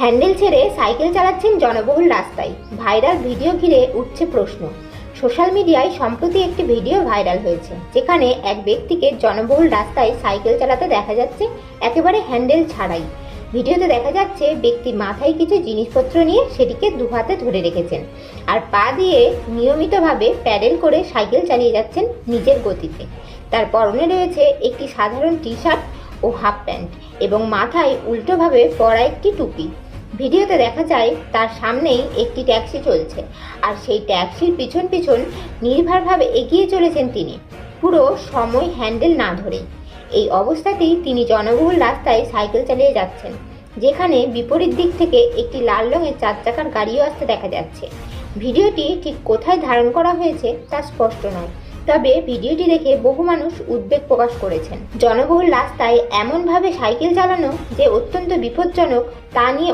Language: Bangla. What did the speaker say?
হ্যান্ডেল ছেড়ে সাইকেল চালাচ্ছেন জনবহুল রাস্তায়। ভাইরাল ভিডিও ঘিরে উঠছে প্রশ্ন। সোশ্যাল মিডিয়ায় সম্প্রতি একটি ভিডিও ভাইরাল হয়েছে, যেখানে এক ব্যক্তিকে জনবহুল রাস্তায় সাইকেল চালাতে দেখা যাচ্ছে, একেবারে হ্যান্ডেল ছাড়াই। ভিডিওতে দেখা যাচ্ছে, ব্যক্তি মাথায় কিছু জিনিসপত্র নিয়ে সেটিকে দুহাতে ধরে রেখেছেন, আর পা দিয়ে নিয়মিতভাবে প্যাডেল করে সাইকেল চালিয়ে যাচ্ছেন নিজের গতিতে। তার পরনে রয়েছে একটি সাধারণ টি শার্ট ও হাফ প্যান্ট এবং মাথায় উল্টোভাবে পরা একটি টুপি। ভিডিওতে দেখা যায় তার সামনেই একটি ট্যাক্সি চলছে আর সেই ট্যাক্সির পিছন পিছন নির্ভরভাবে এগিয়ে চলেছেন তিনি। পুরো সময় হ্যান্ডেল না ধরে এই অবস্থাতেই তিনি জনবহুল রাস্তায় সাইকেল চালিয়ে যাচ্ছেন, যেখানে বিপরীত দিক থেকে একটি লাল রঙের চার চাকার গাড়িও আসতে দেখা যাচ্ছে। ভিডিওটি ঠিক কোথায় ধারণ করা হয়েছে তা স্পষ্ট নয়, তবে ভিডিওটি দেখে বহু মানুষ উদ্বেগ প্রকাশ করেছেন। জনবহুল রাস্তায় এমনভাবে সাইকেল চালানো যে অত্যন্ত বিপজ্জনক, তা নিয়ে